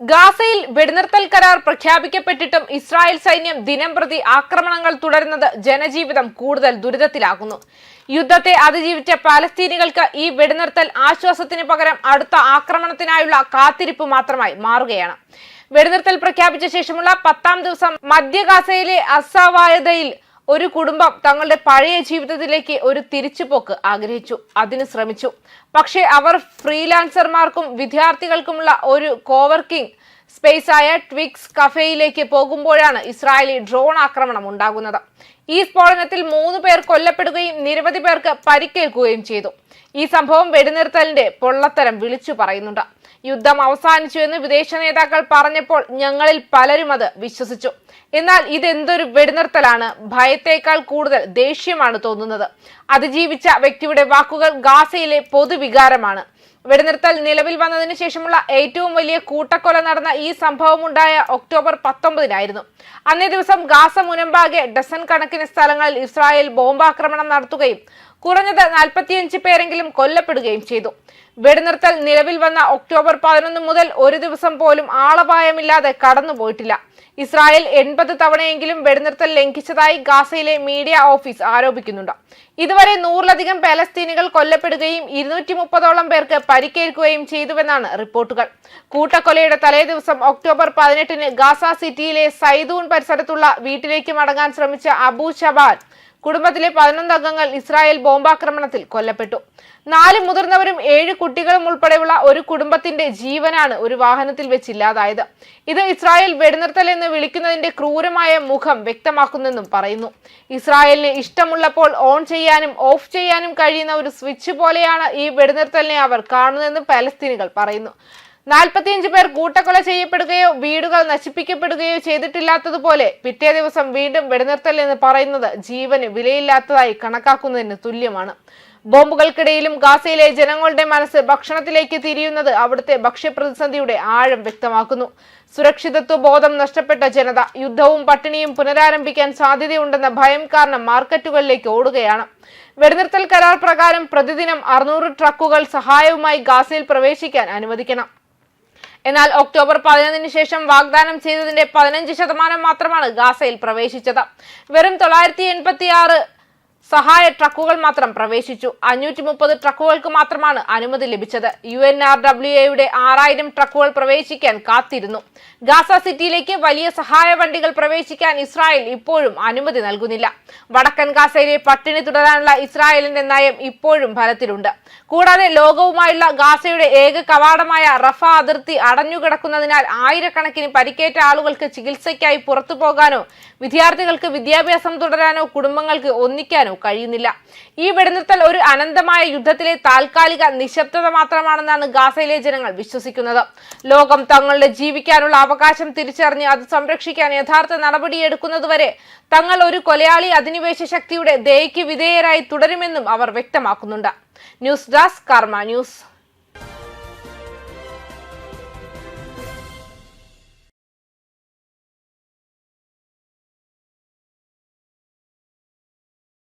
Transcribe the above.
ഗാസയിൽ വെടിനിർത്തൽ കരാർ പ്രഖ്യാപിക്കപ്പെട്ടിട്ടും ഇസ്രായേൽ സൈന്യം ദിനം പ്രതി ആക്രമണങ്ങൾ തുടരുന്നത് ജനജീവിതം കൂടുതൽ ദുരിതത്തിലാക്കുന്നു. യുദ്ധത്തെ അതിജീവിച്ച പാലസ്തീനികൾക്ക് ഈ വെടിനിർത്തൽ ആശ്വാസത്തിന് പകരം അടുത്ത ആക്രമണത്തിനായുള്ള കാത്തിരിപ്പ് മാത്രമായി മാറുകയാണ്. വെടിനിർത്തൽ പ്രഖ്യാപിച്ച ശേഷമുള്ള പത്താം ദിവസം മധ്യ ഗാസയിലെ ഒരു കുടുംബം തങ്ങളുടെ പഴയ ജീവിതത്തിലേക്ക് ഒരു തിരിച്ചുപോക്ക് ആഗ്രഹിച്ചു. അതിന് ശ്രമിച്ചു. പക്ഷേ അവർ ഫ്രീലാൻസർമാർക്കും വിദ്യാർത്ഥികൾക്കുമുള്ള ഒരു കോവർക്കിംഗ് സ്പേസ് ആയ ട്വിക്സ് കഫേയിലേക്ക് പോകുമ്പോഴാണ് ഇസ്രായേലി ഡ്രോൺ ആക്രമണം ഉണ്ടാകുന്നത്. ഈ സ്ഫോടനത്തിൽ മൂന്ന് പേർ കൊല്ലപ്പെടുകയും നിരവധി പേർക്ക് പരിക്കേൽക്കുകയും ചെയ്തു. ഈ സംഭവം വെടിനിർത്തലിന്റെ പൊള്ളത്തരം വിളിച്ചു പറയുന്നുണ്ട്. യുദ്ധം അവസാനിച്ചു എന്ന് വിദേശ നേതാക്കൾ പറഞ്ഞപ്പോൾ ഞങ്ങളിൽ പലരും അത് വിശ്വസിച്ചു. എന്നാൽ ഇതെന്തൊരു വെടിനിർത്തലാണ്. ഭയത്തേക്കാൾ കൂടുതൽ ദേഷ്യമാണ് തോന്നുന്നത്. അതിജീവിച്ച വ്യക്തിയുടെ വാക്കുകൾ ഗാസയിലെ പൊതുവികാരമാണ്. വെടിനിർത്തൽ നിലവിൽ വന്നതിന് ശേഷമുള്ള ഏറ്റവും വലിയ കൂട്ടക്കൊല നടന്ന ഈ സംഭവമുണ്ടായ ഒക്ടോബർ പത്തൊമ്പതിനായിരുന്നു. അന്നേ ദിവസം ഗാസ മുനമ്പാകെ ഡസൻ കണക്കിന് സ്ഥലങ്ങളിൽ ഇസ്രായേൽ ബോംബാക്രമണം നടത്തുകയും കുറഞ്ഞത് നാൽപ്പത്തിയഞ്ച് പേരെങ്കിലും കൊല്ലപ്പെടുകയും ചെയ്തു. വെടിനിർത്തൽ നിലവിൽ വന്ന ഒക്ടോബർ പതിനൊന്ന് മുതൽ ഒരു ദിവസം പോലും ആളപായമില്ലാതെ കടന്നുപോയിട്ടില്ല. ഇസ്രായേൽ എൺപത് തവണയെങ്കിലും വെടിനിർത്തൽ ലംഘിച്ചതായി ഗാസയിലെ മീഡിയ ഓഫീസ് ആരോപിക്കുന്നുണ്ട്. ഇതുവരെ നൂറിലധികം പലസ്തീനികൾ കൊല്ലപ്പെടുകയും ഇരുന്നൂറ്റി മുപ്പതോളം പേർക്ക് പരിക്കേൽക്കുകയും ചെയ്തുവെന്നാണ് റിപ്പോർട്ടുകൾ. കൂട്ടക്കൊലയുടെ തലേദിവസം ഒക്ടോബർ പതിനെട്ടിന് ഗാസ സിറ്റിയിലെ സൈദൂൺ പരിസരത്തുള്ള വീട്ടിലേക്ക് മടങ്ങാൻ ശ്രമിച്ച അബു ഷബാൻ കുടുംബത്തിലെ പതിനൊന്ന് അംഗങ്ങൾ ഇസ്രായേൽ ബോംബാക്രമണത്തിൽ കൊല്ലപ്പെട്ടു. നാല് മുതിർന്നവരും ഏഴ് കുട്ടികളും ഉൾപ്പെടെയുള്ള ഒരു കുടുംബത്തിന്റെ ജീവനാണ് ഒരു വാഹനത്തിൽ വെച്ച് ഇല്ലാതായത്. ഇത് ഇസ്രായേൽ വെടിനിർത്തൽ എന്ന് വിളിക്കുന്നതിന്റെ ക്രൂരമായ മുഖം വ്യക്തമാക്കുന്നെന്നും പറയുന്നു. ഇസ്രായേലിന് ഇഷ്ടമുള്ളപ്പോൾ ഓൺ ചെയ്യാനും ഓഫ് ചെയ്യാനും കഴിയുന്ന ഒരു സ്വിച്ച് പോലെയാണ് ഈ വെടിനിർത്തലിനെ അവർ കാണുന്നതെന്ന് പലസ്തീനികൾ പറയുന്നു. നാൽപ്പത്തിയഞ്ച് പേർ കൂട്ടക്കൊല ചെയ്യപ്പെടുകയോ വീടുകൾ നശിപ്പിക്കപ്പെടുകയോ ചെയ്തിട്ടില്ലാത്തതുപോലെ പിറ്റേ ദിവസം വീണ്ടും വെടിനിർത്തൽ എന്ന് പറയുന്നത് ജീവന് വിലയില്ലാത്തതായി കണക്കാക്കുന്നതിന് തുല്യമാണ്. ബോംബുകൾക്കിടയിലും ഗാസയിലെ ജനങ്ങളുടെ മനസ്സ് ഭക്ഷണത്തിലേക്ക് തിരിയുന്നത് അവിടുത്തെ ഭക്ഷ്യപ്രതിസന്ധിയുടെ ആഴം വ്യക്തമാക്കുന്നു. സുരക്ഷിതത്വ ബോധം നഷ്ടപ്പെട്ട ജനത യുദ്ധവും പട്ടിണിയും പുനരാരംഭിക്കാൻ സാധ്യതയുണ്ടെന്ന ഭയം കാരണം മാർക്കറ്റുകളിലേക്ക് ഓടുകയാണ്. വെടിനിർത്തൽ കരാർ പ്രകാരം പ്രതിദിനം അറുന്നൂറ് ട്രക്കുകൾ സഹായവുമായി ഗാസയിൽ പ്രവേശിക്കാൻ അനുവദിക്കണം. എന്നാൽ ഒക്ടോബർ പതിനൊന്നിന് ശേഷം വാഗ്ദാനം ചെയ്തതിന്റെ പതിനഞ്ച് ശതമാനം മാത്രമാണ് ഗാസയിൽ പ്രവേശിച്ചത്. വെറും തൊള്ളായിരത്തി എൺപത്തി ആറ് സഹായ ട്രക്കുകൾ മാത്രം പ്രവേശിച്ചു. അഞ്ഞൂറ്റി മുപ്പത് ട്രക്കുകൾക്ക് മാത്രമാണ് അനുമതി ലഭിച്ചത്. യു എൻ ആർ ഡബ്ല്യു എയുടെ ആറായിരം ട്രക്കുകൾ പ്രവേശിക്കാൻ കാത്തിരുന്നു. ഗാസ സിറ്റിയിലേക്ക് വലിയ സഹായ വണ്ടികൾ പ്രവേശിക്കാൻ ഇസ്രായേൽ ഇപ്പോഴും അനുമതി നൽകുന്നില്ല. വടക്കൻ ഗാസയിലെ പട്ടിണി തുടരാനുള്ള ഇസ്രായേലിന്റെ നയം ഇപ്പോഴും ഫലത്തിലുണ്ട്. കൂടാതെ ലോകവുമായുള്ള ഗാസയുടെ ഏക കവാടമായ റഫ അതിർത്തി അടഞ്ഞുകിടക്കുന്നതിനാൽ ആയിരക്കണക്കിന് പരിക്കേറ്റ ആളുകൾക്ക് ചികിത്സയ്ക്കായി പുറത്തു പോകാനോ വിദ്യാർത്ഥികൾക്ക് വിദ്യാഭ്യാസം തുടരാനോ കുടുംബങ്ങൾക്ക് ഒന്നിക്കാനോ കഴിയുന്നില്ല. ഈ വെടിനിർത്തൽ ഒരു അനന്തമായ യുദ്ധത്തിലെ താൽക്കാലിക നിശബ്ദത മാത്രമാണെന്നാണ് ഗാസയിലെ ജനങ്ങൾ വിശ്വസിക്കുന്നത്. ലോകം തങ്ങളുടെ ജീവിക്കാനുള്ള അവകാശം തിരിച്ചറിഞ്ഞ് അത് സംരക്ഷിക്കാൻ യഥാർത്ഥ നടപടിയെടുക്കുന്നതുവരെ തങ്ങൾ ഒരു കൊലയാളി അധിനിവേശ ശക്തിയുടെ ദയയ്ക്ക് വിധേയരായി തുടരുമെന്നും അവർ വ്യക്തമാക്കുന്നുണ്ട്. News desk Karma news.